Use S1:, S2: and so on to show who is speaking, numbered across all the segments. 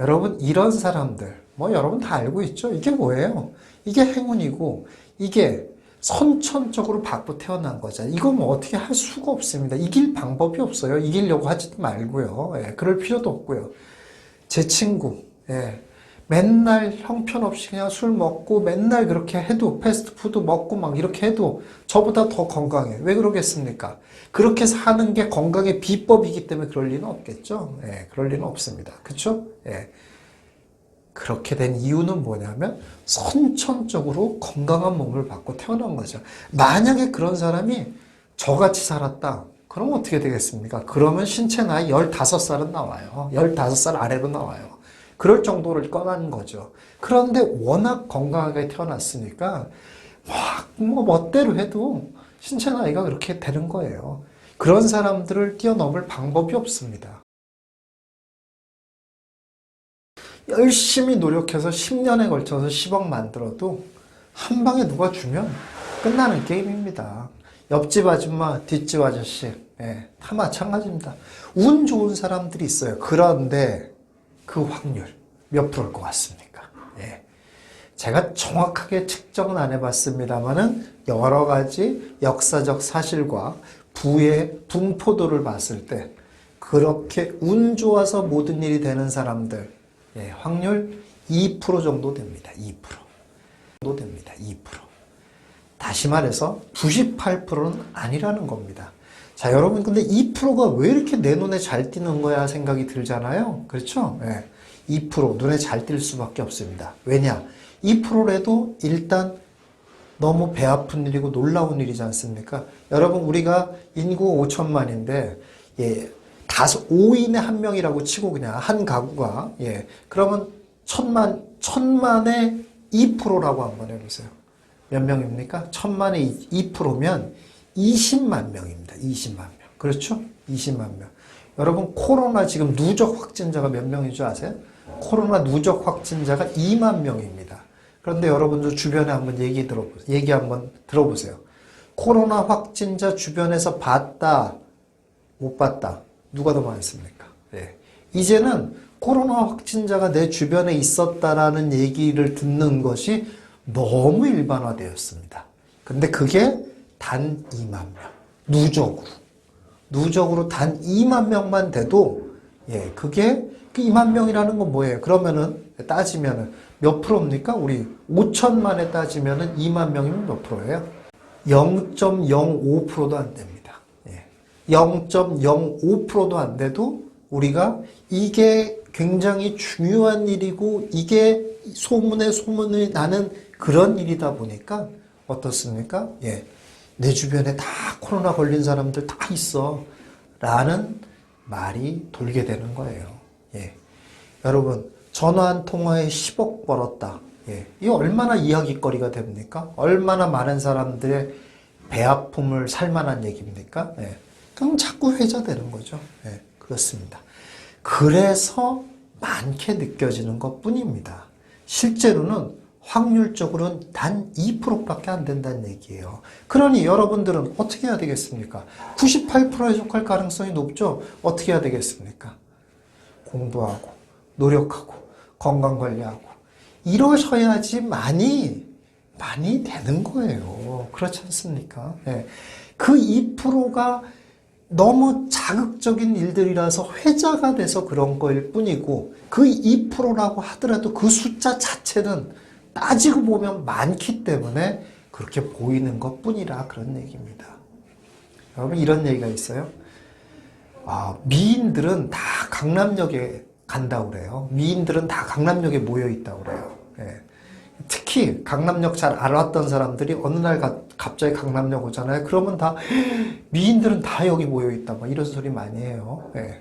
S1: 여러분 이런 사람들 뭐 여러분 다 알고 있죠? 이게 뭐예요? 이게 행운이고 이게 선천적으로 받고 태어난 거잖아요. 이거 뭐 어떻게 할 수가 없습니다. 이길 방법이 없어요. 이기려고 하지도 말고요. 예, 그럴 필요도 없고요. 제 친구, 예, 맨날 형편없이 그냥 술 먹고 맨날 그렇게 해도 패스트푸드 먹고 막 이렇게 해도 저보다 더 건강해. 왜 그러겠습니까? 그렇게 사는 게 건강의 비법이기 때문에 그럴 리는 없겠죠. 예, 그럴 리는 없습니다. 그쵸? 예. 그렇게 된 이유는 뭐냐면 선천적으로 건강한 몸을 받고 태어난 거죠. 만약에 그런 사람이 저같이 살았다. 그럼 어떻게 되겠습니까? 그러면 신체 나이 15살은 나와요. 15살 아래로 나와요. 그럴 정도를 꺼낸 거죠. 그런데 워낙 건강하게 태어났으니까 막뭐 멋대로 해도 신체 나이가 그렇게 되는 거예요. 그런 사람들을 뛰어넘을 방법이 없습니다. 열심히 노력해서 10년에 걸쳐서 10억 만들어도 한 방에 누가 주면 끝나는 게임입니다. 옆집 아줌마, 뒷집 아저씨, 예, 다 마찬가지입니다. 운 좋은 사람들이 있어요. 그런데 그 확률 몇 프로일 것 같습니까? 예. 제가 정확하게 측정은 안 해봤습니다만은 여러 가지 역사적 사실과 부의 분포도를 봤을 때 그렇게 운 좋아서 모든 일이 되는 사람들 예, 확률 2% 정도 됩니다. 2% 정도 됩니다. 2%. 다시 말해서 98%는 아니라는 겁니다. 자, 여러분, 근데 2%가 왜 이렇게 내 눈에 잘 띄는 거야 생각이 들잖아요. 그렇죠? 예. 2% 눈에 잘 띌 수밖에 없습니다. 왜냐? 2%라도 일단 너무 배 아픈 일이고 놀라운 일이지 않습니까? 여러분, 우리가 인구 5천만인데, 예, 다섯, 5인에 한 명이라고 치고 그냥 한 가구가, 예, 그러면 천만, 천만에 2%라고 한번 해보세요. 몇 명입니까? 천만에 2%면 20만 명입니다. 20만 명. 그렇죠? 20만 명. 여러분, 코로나 지금 누적 확진자가 몇 명인 줄 아세요? 코로나 누적 확진자가 2만 명입니다. 그런데 여러분들 주변에 한번 얘기 들어보세요. 얘기 한번 들어보세요. 코로나 확진자 주변에서 봤다, 못 봤다. 누가 더 많습니까? 예. 이제는 코로나 확진자가 내 주변에 있었다라는 얘기를 듣는 것이 너무 일반화되었습니다. 근데 그게 단 2만 명. 누적으로. 누적으로 단 2만 명만 돼도, 예, 그게 그 2만 명이라는 건 뭐예요? 그러면은, 따지면은 몇 프로입니까? 우리 5천만에 따지면은 2만 명이면 몇 프로예요? 0.05%도 안 됩니다. 예. 0.05%도 안 돼도 우리가 이게 굉장히 중요한 일이고 이게 소문에 소문이 나는 그런 일이다 보니까 어떻습니까? 예. 내 주변에 다 코로나 걸린 사람들 다 있어. 라는 말이 돌게 되는 거예요. 예. 여러분, 전화 한 통화에 10억 벌었다. 예. 이 얼마나 이야기거리가 됩니까? 얼마나 많은 사람들의 배 아픔을 살만한 얘기입니까? 예. 그럼 자꾸 회자되는 거죠. 예. 그렇습니다. 그래서 많게 느껴지는 것 뿐입니다. 실제로는 확률적으로는 단 2%밖에 안 된다는 얘기예요. 그러니 여러분들은 어떻게 해야 되겠습니까? 98%에 속할 가능성이 높죠? 어떻게 해야 되겠습니까? 공부하고, 노력하고, 건강 관리하고, 이러셔야지 많이, 많이 되는 거예요. 그렇지 않습니까? 네. 그 2%가 너무 자극적인 일들이라서 회자가 돼서 그런 거일 뿐이고 그 2%라고 하더라도 그 숫자 자체는 따지고 보면 많기 때문에 그렇게 보이는 것 뿐이라 그런 얘기입니다. 여러분 이런 얘기가 있어요. 아, 미인들은 다 강남역에 간다고 그래요. 미인들은 다 강남역에 모여 있다고 그래요. 예. 특히 강남역 잘 알았던 사람들이 어느 날 가- 갑자기 강남역 오잖아요. 그러면 다 미인들은 다 여기 모여 있다. 뭐 이런 소리 많이 해요. 예.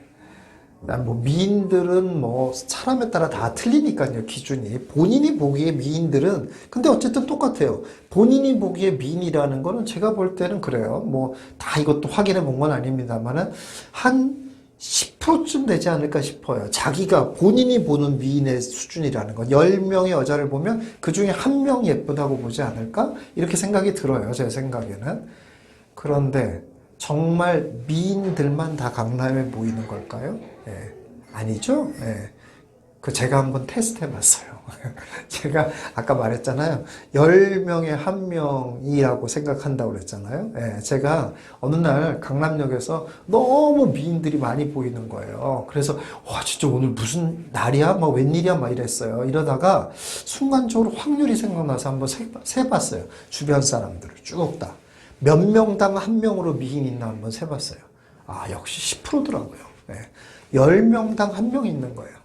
S1: 난뭐 미인들은 뭐 사람에 따라 다 틀리니까요 기준이. 본인이 보기에 미인들은 근데 어쨌든 똑같아요. 본인이 보기에 미인이라는 거는 제가 볼 때는 그래요. 뭐 다 이것도 확인해 본 건 아닙니다만은 한 10%쯤 되지 않을까 싶어요. 자기가 본인이 보는 미인의 수준이라는 건. 10명의 여자를 보면 그 중에 한 명 예쁘다고 보지 않을까? 이렇게 생각이 들어요 제 생각에는. 그런데 정말 미인들만 다 강남에 모이는 걸까요? 예. 아니죠? 예. 그 제가 한번 테스트 해봤어요. 제가 아까 말했잖아요. 10명에 한 명이라고 생각한다고 그랬잖아요. 예, 제가 어느 날 강남역에서 너무 미인들이 많이 보이는 거예요. 그래서 와 진짜 오늘 무슨 날이야? 막 웬일이야? 막 이랬어요. 이러다가 순간적으로 확률이 생각나서 한번 세- 세봤어요. 주변 사람들을 쭉 다. 몇 명당 한 명으로 미인 있나 한번 세봤어요. 아 역시 10%더라고요. 예, 10명당 한 명 있는 거예요.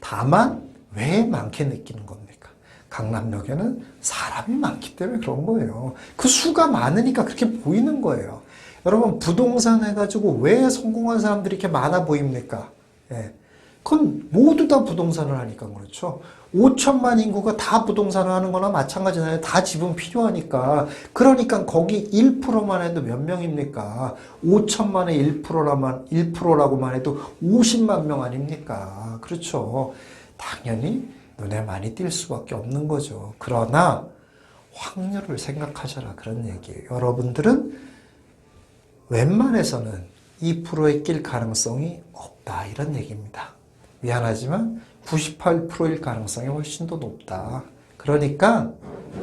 S1: 다만 왜 많게 느끼는 겁니까? 강남역에는 사람이 많기 때문에 그런 거예요. 그 수가 많으니까 그렇게 보이는 거예요. 여러분 부동산 해가지고 왜 성공한 사람들이 이렇게 많아 보입니까? 예. 그건 모두 다 부동산을 하니까 그렇죠. 5천만 인구가 다 부동산을 하는 거나 마찬가지잖아요. 다 집은 필요하니까. 그러니까 거기 1%만 해도 몇 명입니까? 5천만의 1%라만, 1%라고만 해도 50만 명 아닙니까? 그렇죠. 당연히 눈에 많이 띌 수밖에 없는 거죠. 그러나 확률을 생각하셔라. 그런 얘기예요. 여러분들은 웬만해서는 2%에 낄 가능성이 없다. 이런 얘기입니다. 미안하지만 98%일 가능성이 훨씬 더 높다. 그러니까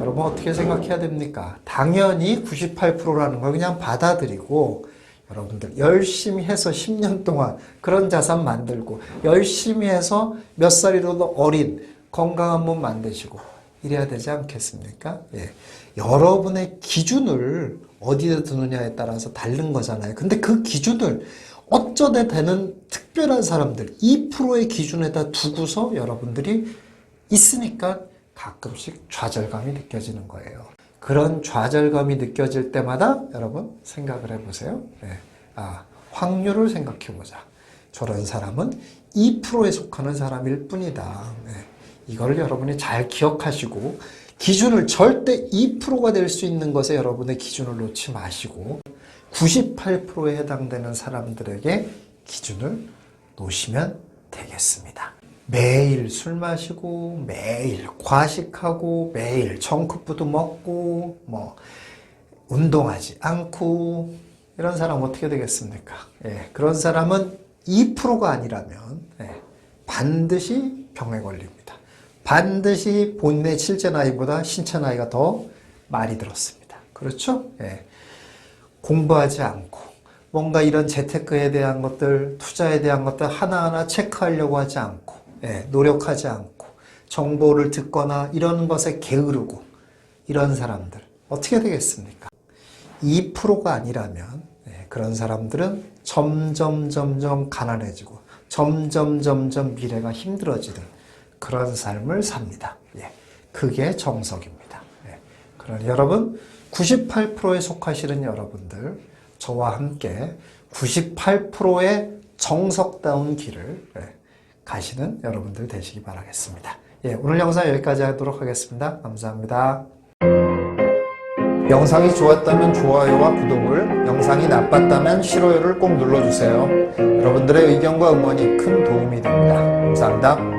S1: 여러분 어떻게 생각해야 됩니까? 당연히 98%라는 걸 그냥 받아들이고 여러분들 열심히 해서 10년 동안 그런 자산 만들고 열심히 해서 몇 살이라도 어린 건강한 몸 만드시고 이래야 되지 않겠습니까? 예. 여러분의 기준을 어디에 두느냐에 따라서 다른 거잖아요. 근데 그 기준을 어쩌다 되는 특별한 사람들 2%의 기준에다 두고서 여러분들이 있으니까 가끔씩 좌절감이 느껴지는 거예요. 그런 좌절감이 느껴질 때마다 여러분 생각을 해보세요. 네. 아, 확률을 생각해 보자. 저런 사람은 2%에 속하는 사람일 뿐이다. 네. 이걸 여러분이 잘 기억하시고 기준을 절대 2%가 될 수 있는 것에 여러분의 기준을 놓지 마시고 98%에 해당되는 사람들에게 기준을 놓으시면 되겠습니다. 매일 술 마시고 매일 과식하고 매일 정크푸드 먹고 뭐 운동하지 않고 이런 사람 어떻게 되겠습니까? 예, 그런 사람은 2%가 아니라면 예, 반드시 병에 걸립니다. 반드시 본인의 실제 나이보다 신체 나이가 더 많이 들었습니다. 그렇죠? 예. 공부하지 않고 뭔가 이런 재테크에 대한 것들, 투자에 대한 것들 하나하나 체크하려고 하지 않고 예, 노력하지 않고 정보를 듣거나 이런 것에 게으르고 이런 사람들 어떻게 되겠습니까? 2%가 아니라면 예, 그런 사람들은 점점 점점 가난해지고 점점 점점 미래가 힘들어지는 그런 삶을 삽니다. 예, 그게 정석입니다. 예, 그러니 여러분 98%에 속하시는 여러분들 저와 함께 98%의 정석다운 길을 예, 가시는 여러분들 되시기 바라겠습니다. 예, 오늘 영상 여기까지 하도록 하겠습니다. 감사합니다. 영상이 좋았다면 좋아요와 구독을, 영상이 나빴다면 싫어요를 꼭 눌러주세요. 여러분들의 의견과 응원이 큰 도움이 됩니다. 감사합니다.